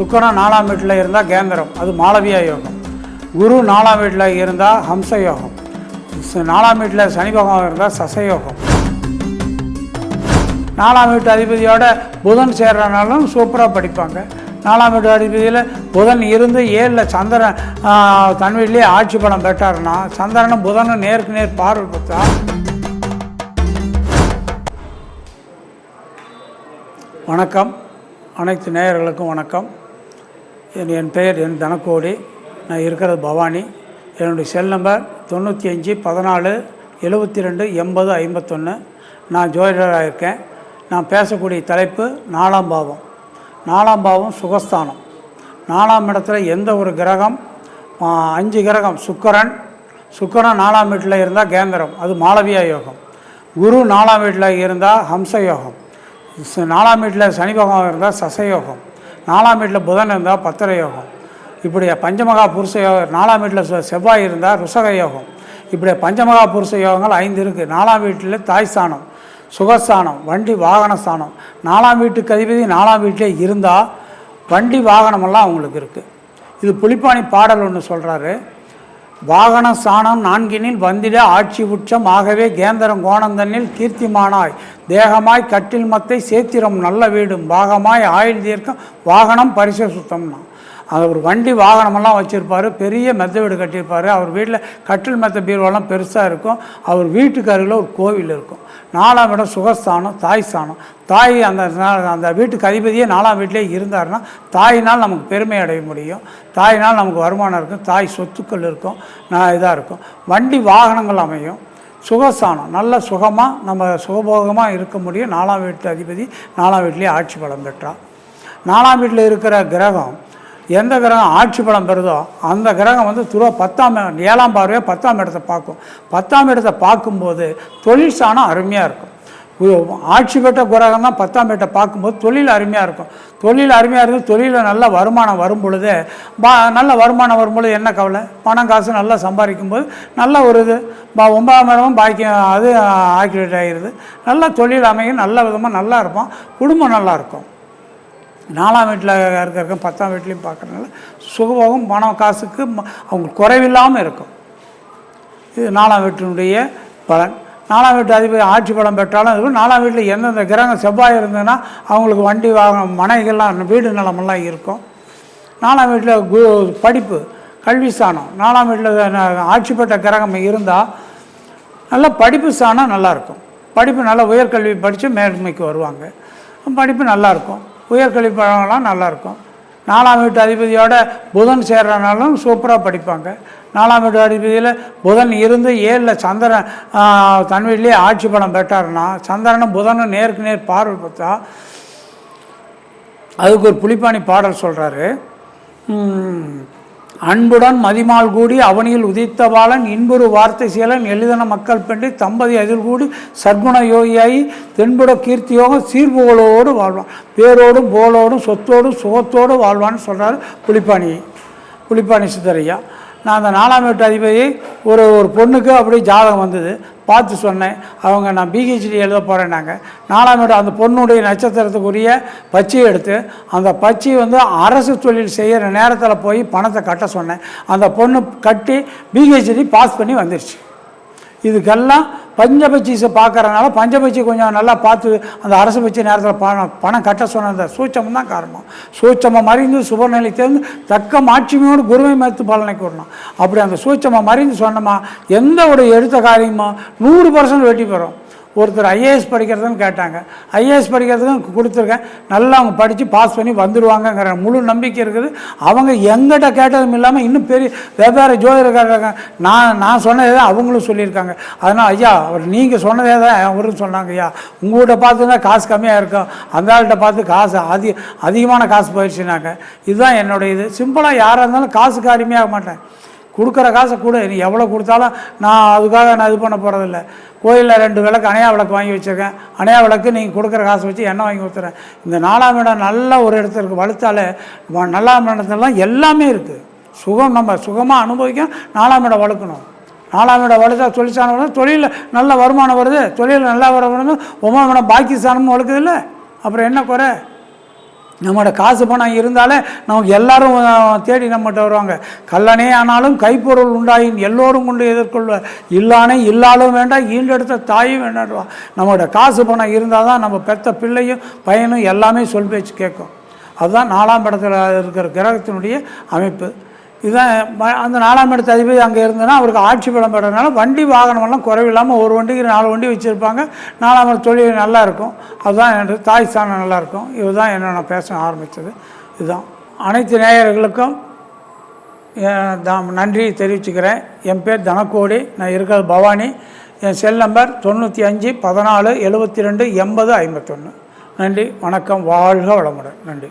சுக்கரன் நாலாம் வீட்டில் இருந்தால் கேந்திரம் அது மாளவியா யோகம். குரு நாலாம் வீட்டில் இருந்தால் ஹம்ச யோகம் நாலாம் வீட்டில் சனி பகவான் இருந்தால் சசயோகம். நாலாம் வீட்டு அதிபதியோட புதன் சேர்றனாலும் சூப்பராக படிப்பாங்க. நாலாம் வீட்டு அதிபதியில் புதன் இருந்து ஏழில் சந்திரன் தன் வீட்டிலே ஆட்சி பலம் பெற்றாருன்னா சந்திரனும் புதனும் நேருக்கு நேர் பார்வை பார்த்தா வணக்கம். அனைத்து நேயர்களுக்கும் வணக்கம். என் என் பெயர் என் தனக்கோடி. நான் இருக்கிறது பவானி. என்னுடைய செல் நம்பர் தொண்ணூற்றி அஞ்சு பதினாலு எழுபத்தி ரெண்டு எண்பது ஐம்பத்தொன்று நான் ஜோதிடராக இருக்கேன். நான் பேசக்கூடிய தலைப்பு நாலாம் பாவம். நாலாம் பாவம் சுகஸ்தானம். நாலாம் இடத்துல எந்த ஒரு கிரகம் அஞ்சு கிரகம் சுக்கரன். சுக்கரன் நாலாம் வீட்டில் இருந்தால் கேந்திரம் அது மாளவியா யோகம். குரு நாலாம் வீட்டில் இருந்தால் ஹம்ச யோகம். நாலாம் வீட்டில் சனி பகவான் இருந்தால் சசயோகம் நாலாம் வீட்டில் புதன் இருந்தால் பத்திர யோகம். இப்படி பஞ்சமகா புருஷ யோகம் நாலாம் வீட்டில் செ- செவ்வாய் இருந்தால் ருசக யோகம். இப்படி பஞ்சமகா புருஷ யோகங்கள் ஐந்து இருக்குது நாலாம் வீட்டில் தாய் ஸ்தானம் சுகஸ்தானம் வண்டி வாகன ஸ்தானம். நாலாம் வீட்டுக்கு அதிபதி நாலாம் வீட்டிலே இருந்தால் வண்டி வாகனமெல்லாம் அவங்களுக்கு இருக்குது இது புலிப்பாணி பாடல் ஒன்று சொல்கிறாரு வாகன சாணம் நான்கினில் வந்திட ஆட்சி உச்சம் ஆகவே கேந்திரம் கோணந்தனில் கீர்த்திமானாய். தேகமாய் கட்டில் மத்தை சேத்திரம் நல்ல வீடும். பாகமாய் ஆயுள் தீர்க்கம் வாகனம் பரிசு சுத்தம்னா. அது ஒரு வண்டி வாகனமெல்லாம் வச்சுருப்பார் பெரிய மெத்த வீடு கட்டியிருப்பார். அவர் வீட்டில் கட்டில் மெத்த பீரோலாம் பெருசாக இருக்கும். அவர் வீட்டுக்கு அருகில் ஒரு கோவில் இருக்கும். நாலாம் இடம் சுகஸ்தானம் தாய் ஸ்தானம். தாய் அந்த அந்த வீட்டுக்கு அதிபதியே நாலாம் வீட்டிலே இருந்தாருன்னா தாயினால் நமக்கு பெருமை அடைய முடியும். தாயினால் நமக்கு வருமானம் இருக்கும். தாய் சொத்துக்கள் இருக்கும். நான் இதாக இருக்கும். வண்டி வாகனங்கள் அமையும். சுகஸ்தானம் நல்ல சுகமாக நம்ம சுகபோகமாக இருக்க முடியும். நாலாம் வீட்டு அதிபதி நாலாம் வீட்டிலேயே ஆட்சி பலம் பெற்றார் நாலாம் வீட்டில் இருக்கிற கிரகம் எந்த கிரகம் ஆட்சி பலம் பெறுதோ அந்த கிரகம் வந்து துருவ பத்தாம் ஏழாம் பார்வையாக பத்தாம் இடத்தை பார்க்கும். பத்தாம் இடத்தை பார்க்கும்போது தொழில் சாணம் அருமையாக இருக்கும். ஆட்சி பெற்ற கிரகம் தான் பத்தாம் வீட்டை பார்க்கும்போது தொழில் அருமையாக இருக்கும். தொழில் அருமையாக இருந்து தொழிலில் நல்ல வருமானம் வரும் பொழுது பா நல்ல வருமானம் வரும் பொழுது என்ன கவலை? பணம் காசு நல்லா சம்பாதிக்கும் போது நல்ல ஒரு இது. பா ஒன்பதாம் இடமும் பாக்கியம் அது ஆக்டிவேட் ஆகிடுது நல்லா தொழில் அமையும் நல்ல விதமாக நல்லா இருப்போம் குடும்பம் நல்லாயிருக்கும் நாலாம் வீட்டில் இருக்கிற பத்தாம் வீட்லேயும் பார்க்குறதுனால சுகபோகம் பணம் காசுக்கு ம- அவங்க குறைவில்லாமல் இருக்கும். இது நாலாம் வீட்டினுடைய பலன். நாலாம் வீட்டு அதிபதி ஆட்சி பலம் பெற்றாலும் இருக்கும். நாலாம் வீட்டில் எந்தெந்த கிரகம் செவ்வாய் இருந்ததுன்னா அவங்களுக்கு வண்டி வாகனம் மனைகள்லாம் வீடு நிலமெல்லாம் இருக்கும். நாலாம் வீட்டில் கு படிப்பு கல்வி ஸ்தானம். நாலாம் வீட்டில் ஆட்சி பெற்ற கிரகம் இருந்தால் நல்ல படிப்பு ஸ்தானம் நல்லாயிருக்கும் படிப்பு நல்லா உயர்கல்வி படித்து மேன்மைக்கு வருவாங்க. படிப்பு நல்லாயிருக்கும் உயர்கல்வி பழங்கள்லாம் நல்லாயிருக்கும். நாலாம் வீட்டு அதிபதியோட புதன் சேர்றனாலும் சூப்பராக படிப்பாங்க. நாலாம் வீட்டு அதிபதியில் புதன் இருந்து ஏழில் சந்திரன் தன் வீட்டிலேயே ஆட்சி பலம் பெற்றாருன்னா சந்திரனும் புதனும் நேருக்கு நேர் பார்வை பார்த்தா அதுக்கு ஒரு புளிப்பாணி பாடல் சொல்கிறாரு அன்புடன் மதிமால் கூடி அவனியில் உதித்த பாலன் இன்புறு வார்த்தை சீலன் எளிதன மக்கள் பெண்டி தம்பதி அதில் கூடி சர்க்குண யோகியாகி தென்புட கீர்த்தியோகம் சீர்புகளோடு வாழ்வான். பேரோடும் போலோடும் சொத்தோடும் சுகத்தோடு வாழ்வான்னு சொல்கிறார் புலிப்பாணி புலிப்பாணி சித்தரையா நான் அந்த நாலாம் வீட்டு அதிபதி ஒரு ஒரு பொண்ணுக்கு அப்படியே ஜாதகம் வந்தது. பார்த்து சொன்னேன். அவங்க நான் பிஹெச்டி எழுத போகிறேன்னாங்க நாலாம் இடம் அந்த பொண்ணுடைய நட்சத்திரத்துக்குரிய பச்சையை எடுத்து அந்த பச்சை வந்து அரசு தொழில் செய்கிற நேரத்தில் போய் பணத்தை கட்ட சொன்னேன். அந்த பொண்ணு கட்டி பிஹெச்டி பாஸ் பண்ணி வந்துருச்சு. இதுக்கெல்லாம் பஞ்சபட்சிஸை பார்க்குறனால பஞ்சபட்சி கொஞ்சம் நல்லா பார்த்து அந்த அரசு பட்சி நேரத்தில் பணம் பணம் கட்ட சொன்ன அந்த சூட்சம் தான் காரணம். சூட்சமம் மறைந்து சுபநிலை தேர்ந்து தக்க மாட்சிமையோடு குருவை மறுத்து பலனை கூறணும். அப்படி அந்த சூட்சமம் மறைந்து சொன்னோமா எந்த ஒரு எடுத்த காரியமோ நூறு பர்சன்ட் வெட்டி பெறும். ஒருத்தர் ஐஏஎஸ் படிக்கிறதுன்னு கேட்டாங்க. ஐஏஎஸ் படிக்கிறதுக்கும் கொடுத்துருக்கேன். நல்லா அவங்க படித்து பாஸ் பண்ணி வந்துடுவாங்கங்கிற முழு நம்பிக்கை இருக்குது. அவங்க எங்கிட்ட கேட்டதும் இல்லாமல் இன்னும் பெரிய வெவ்வேறு ஜோதிடக்காரங்க நான் நான் சொன்னதே தான் அவங்களும் சொல்லியிருக்காங்க. அதனால் ஐயா அவர் நீங்கள் சொன்னதே தான் அவரும் சொன்னாங்க ஐயா. உங்கள்கிட்ட பார்த்து தான் காசு கம்மியாக இருக்கும். அந்த ஆள்கிட்ட பார்த்து காசு அதி அதிகமான காசு போயிடுச்சுனாக்க இதுதான் என்னுடைய இது. சிம்பிளாக யாராக இருந்தாலும் காசுக்கு அடிமையாக மாட்டேன். கொடுக்குற காசை கொடு. நீ எவ்வளோ கொடுத்தாலும் நான் அதுக்காக நான் இது பண்ண போகிறதில்ல கோயிலில் ரெண்டு விளக்கு அணையா விளக்கு வாங்கி வச்சுருக்கேன். அணையா விளக்கு நீங்கள் கொடுக்குற காசு வச்சு எண்ணெய் வாங்கி கொடுத்துறேன். இந்த நாலாம் இடம் நல்ல ஒரு இடத்துல இருக்குது வலுத்தாலே வ- நாலாம் இடத்துலலாம் எல்லாமே இருக்குது சுகம் நம்ம சுகமாக அனுபவிக்க நாலாம் இடம் வளர்க்கணும் நாலாம் இடம் வலுத்தா தொழிற்சாலை வளர்ந்து தொழிலில் நல்ல வருமானம் வருது. தொழிலில் நல்லா வர வருது. ஒன்பதாம் இடம் பாக்கிஸ்தானமும் வளர்க்குது இல்லை? அப்புறம் என்ன குறை? நம்மளோட காசு பணம் இருந்தாலே நமக்கு எல்லாரும் தேடி நம்மகிட்ட வருவாங்க. கல்லனே ஆனாலும் கைப்பொருள் உண்டாயின் எல்லோரும் கொண்டு எதிர்கொள்வார் இல்லானே இல்லாலும் வேண்டாம் ஈண்டெடுத்த தாயும் வேண்டாடுவா நம்மளோட காசு பணம் இருந்தால் தான் நம்ம பெத்த பிள்ளையும் பையனும் எல்லாமே சொல் பேச்சு கேட்கும். அதுதான் நாலாம் படத்தில் இருக்கிற கிரகத்தினுடைய அமைப்பு. இதுதான் அந்த நாலாம் இடத்து அதிபதி அங்கே இருந்ததுன்னா அவருக்கு ஆட்சி பலம் பெறதுனால வண்டி வாகனமெல்லாம் குறைவில்லாமல் ஒரு வண்டிக்கு நாலு வண்டி வச்சுருப்பாங்க. நாலாம் இடத்து தொழில் நல்லாயிருக்கும் அதுதான் என்னோட தாய் ஸ்தானம் நல்லாயிருக்கும் இதுதான் என்ன நான் பேச ஆரம்பித்தது. இதுதான். அனைத்து நேயர்களுக்கும் நன்றி தெரிவிச்சுக்கிறேன். என் பேர் தனக்கோடி. நான் இருக்கிறது பவானி. என் செல் நம்பர் தொண்ணூற்றி அஞ்சு பதினாலு எழுபத்தி ரெண்டு எண்பது ஐம்பத்தொன்று நன்றி. வணக்கம். வாழ்க வளமுடன். நன்றி.